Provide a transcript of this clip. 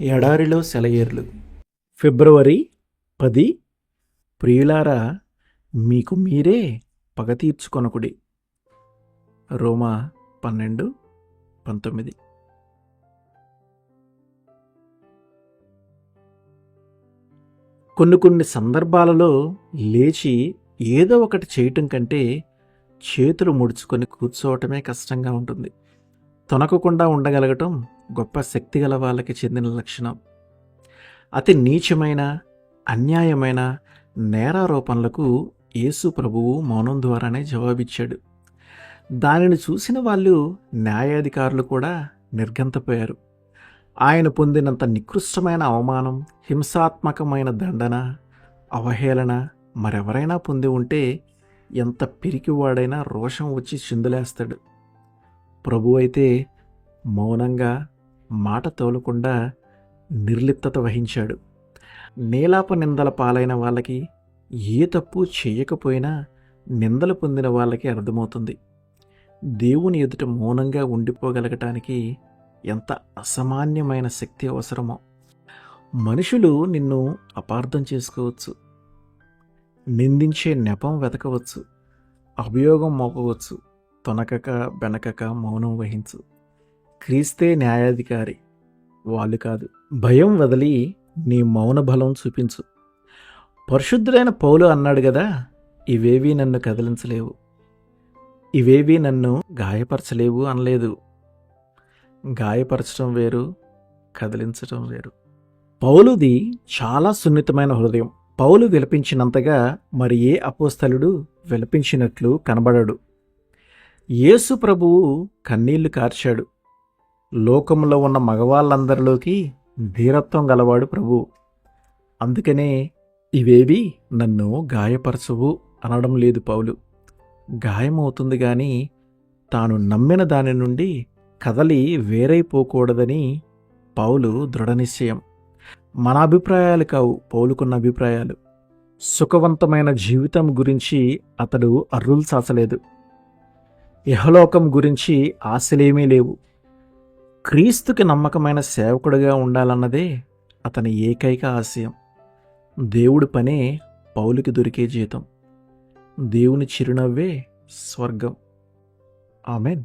ఎడారిలో సెలయేర్లు. ఫిబ్రవరి పది. ప్రియులారా మీకు మీరే పగ తీర్చుకొనకుడి. రోమా పన్నెండు పంతొమ్మిది. కొన్ని కొన్ని సందర్భాలలో లేచి ఏదో ఒకటి చేయటం కంటే చేతులు ముడుచుకొని కూర్చోవటమే కష్టంగా ఉంటుంది. తొనకకుండా ఉండగలగటం గొప్ప శక్తి గల వాళ్ళకి చెందిన లక్షణం. అతి నీచమైన అన్యాయమైన నేరారోపణలకు యేసు ప్రభువు మౌనం ద్వారానే జవాబిచ్చాడు. దానిని చూసిన వాళ్ళు న్యాయాధికారులు కూడా నిర్గంతపోయారు ఆయన పొందినంత నికృష్టమైన అవమానం హింసాత్మకమైన దండన అవహేళన మరెవరైనా పొంది ఉంటే ఎంత పిరికివాడైనా రోషం వచ్చి చిందులేస్తాడు. ప్రభు అయితే మౌనంగా మాట తోలకుండా నిర్లిప్తత వహించాడు. నేలాప నిందల పాలైన వాళ్ళకి ఏ తప్పు చేయకపోయినా నిందలు పొందిన వాళ్ళకి అర్థమవుతుంది. దేవుని ఎదుట మౌనంగా ఉండిపోగలగటానికి ఎంత అసామాన్యమైన శక్తి అవసరమో. మనుషులు నిన్ను అపార్థం చేసుకోవచ్చు. నిందించే నెపం వెతకవచ్చు. అభియోగం మోపవచ్చు. తొనకక బెనకక మౌనం వహించు. క్రీస్తే న్యాయాధికారి వాళ్ళు కాదు. భయం వదిలి నీ మౌన బలం చూపించు. పరిశుద్ధుడైన పౌలు అన్నాడు కదా ఇవేవీ నన్ను కదిలించలేవు. ఇవేవీ నన్ను గాయపరచలేవు అనలేదు. గాయపరచడం వేరు కదిలించడం వేరు. పౌలుది చాలా సున్నితమైన హృదయం. పౌలు విలపించినంతగా మరి ఏ అపోస్తలుడు విలపించినట్లు కనబడడు. యేసు ప్రభువు కన్నీళ్ళు కార్చాడు. లోకంలో ఉన్న మగవాళ్ళందరిలోకి ధీరత్వం గలవాడు ప్రభు. అందుకనే ఇవేవి నన్ను గాయపరచవు అనడం లేదు పౌలు. గాయమవుతుంది కానీ తాను నమ్మిన దాని నుండి కదలి వేరైపోకూడదని పౌలు దృఢనిశ్చయం. మన అభిప్రాయాలు కావు పౌలుకున్న అభిప్రాయాలు. సుఖవంతమైన జీవితం గురించి అతడు అర్రులు సాచలేదు ఇహలోకం గురించి ఆశలేమీ లేవు. క్రీస్తుకి నమ్మకమైన సేవకుడిగా ఉండాలన్నదే అతని ఏకైక ఆశయం. దేవుడి పనే పౌలుకి దొరికే జీతం. దేవుని చిరునవ్వే స్వర్గం. ఆమెన్.